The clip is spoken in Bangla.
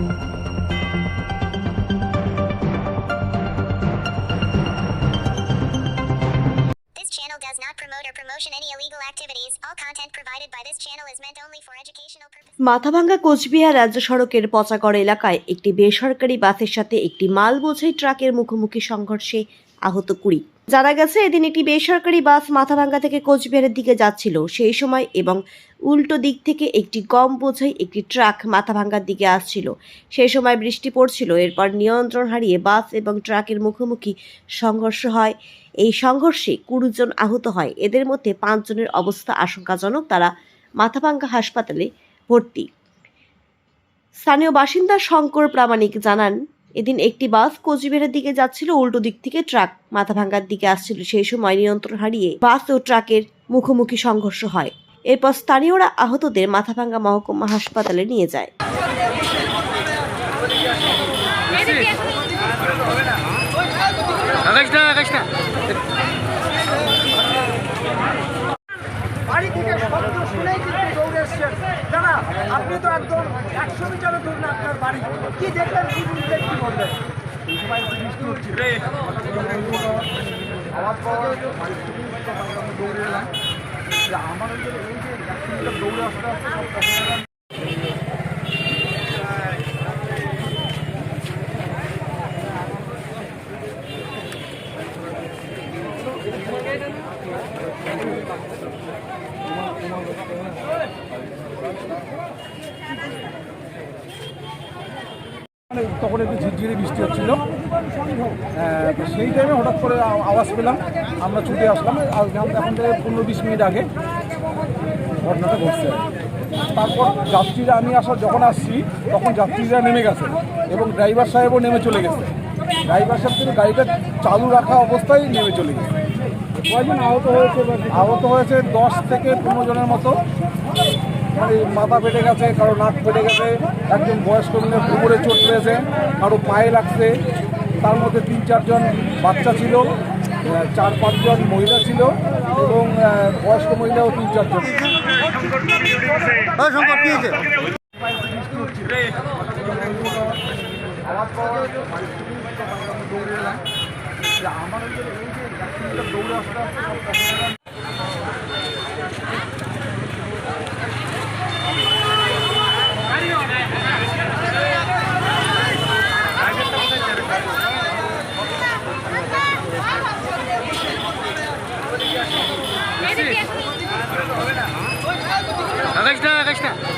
This channel does not promote or promotion any illegal activities. All content provided by this channel is meant only for educational purposes. Mathabhanga Cooch Behar রাজ্য সড়কের পচাগড় এলাকায় একটি বেসরকারি বাসের সাথে একটি মাল বোঝাই ট্রাকের মুখোমুখি সংঘর্ষে আহত কুড়ি জানা গেছে, এদিন একটি বেসরকারি বাস মাথাভাঙ্গা থেকে কোচবিহারের দিকে যাচ্ছিল। সেই সময় এবং উল্টো দিক থেকে একটি গম বোঝাই একটি ট্রাক মাথাভাঙ্গার দিকে আসছিল। সেই সময় বৃষ্টি পড়ছিল। এরপর নিয়ন্ত্রণ হারিয়ে বাস এবং ট্রাকের মুখোমুখি সংঘর্ষ হয়। এই সংঘর্ষে কুড়িজন আহত হয়। এদের মধ্যে পাঁচজনের অবস্থা আশঙ্কাজনক। তারা মাথাভাঙ্গা হাসপাতালে ভর্তি। স্থানীয় বাসিন্দা শঙ্কর প্রামাণিক জানান এদিন একটি বাস কোচবিহারের দিকে যাচ্ছিল, উল্টো দিক থেকে ট্রাক মাথা ভাঙ্গার দিকে আসছিল। সেই সময় নিয়ন্ত্রণ হারিয়ে বাস ও ট্রাকের মুখোমুখি সংঘর্ষ হয়। এরপর স্থানীয়রা আহতদের মাথাভাঙ্গা মহকুমা হাসপাতালে নিয়ে যায় আকাশ না বাড়ি থেকে শব্দ শুনেই কিন্তু দৌড়ে এসছেন দাদা আপনি তো একদম একশো মিটারে দূর না আপনার বাড়ি। কি দেখলেন, কি বুঝলেন কি বলবেন আমার সব তখন মানে তখন একটু ঝিরঝিরে বৃষ্টি হচ্ছিল। সেই টাইমে হঠাৎ করে আওয়াজ পেলাম। আমরা ছুটে আসলাম। এখন থেকে পনেরো বিশ মিনিট আগে ঘটনাটা ঘটছে। তারপর যাত্রীরা আমি আসার যখন আসছি তখন যাত্রীরা নেমে গেছে এবং ড্রাইভার সাহেবও নেমে চলে গেছে। ড্রাইভার সাহেব কিন্তু গাড়িটা চালু রাখা অবস্থায় নেমে চলে গেছে। কয়েকজন আহত হয়েছে আহত হয়েছে দশ থেকে পনেরো জনের মতো। মানে মাথা ফেটে গেছে কারও নাক ফেটে গেছে একজন বয়স্ক মিলে পুকুরে চোট পেয়েছে কারও পায়ে লাগছে। তার মধ্যে তিন চারজন বাচ্চা ছিল চার পাঁচজন মহিলা ছিল এবং বয়স্ক মহিলাও তিন চারজন। কি হয়েছে? Rechter, rechter.